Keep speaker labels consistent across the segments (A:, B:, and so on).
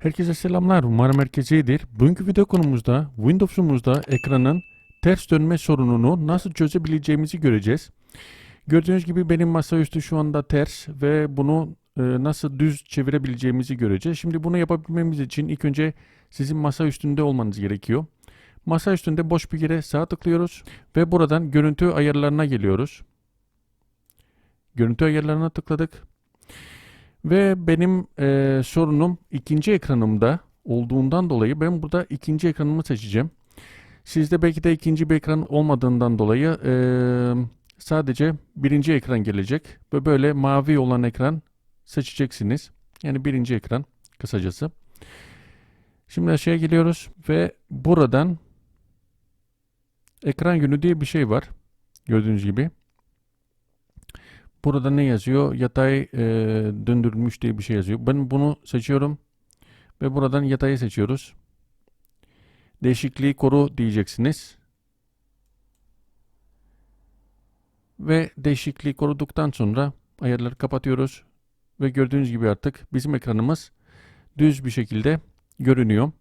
A: Herkese selamlar. Umarım herkes iyidir. Bugünkü video konumuzda Windows'umuzda ekranın ters dönme sorununu nasıl çözebileceğimizi göreceğiz. Gördüğünüz gibi benim masaüstü şu anda ters ve bunu e, nasıl düz çevirebileceğimizi göreceğiz. Şimdi bunu yapabilmemiz için ilk önce sizin masa üstünde olmanız gerekiyor. Masa üstünde boş bir yere sağ tıklıyoruz ve buradan görüntü ayarlarına geliyoruz. Görüntü ayarlarına tıkladık. Ve benim eee, sorunum ikinci ekranımda olduğundan dolayı ben burada ikinci ekranımı seçeceğim. Sizde belki de ikinci bir ekran olmadığından dolayı eee, sadece birinci ekran gelecek. Ve böyle mavi olan ekran seçeceksiniz. Yani birinci ekran kısacası. Şimdi aşağıya geliyoruz ve buradan ekran yönü diye bir şey var. Gördüğünüz gibi. Burada ne yazıyor? Yatay e, döndürülmüş diye bir şey yazıyor. Ben bunu seçiyorum ve buradan yatayı seçiyoruz. Değişikliği koru diyeceksiniz. Ve değişikliği koruduktan sonra ayarları kapatıyoruz. Ve gördüğünüz gibi artık bizim ekranımız düz bir şekilde görünüyor.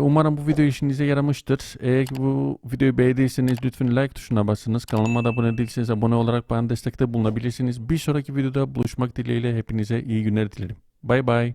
A: Umarım bu video işinize yaramıştır. Eğer bu videoyu beğendiyseniz lütfen like tuşuna basınız. Kanalıma da abone değilseniz abone olarak bana destekte bulunabilirsiniz. Bir sonraki videoda buluşmak dileğiyle hepinize iyi günler dilerim. Bay bay.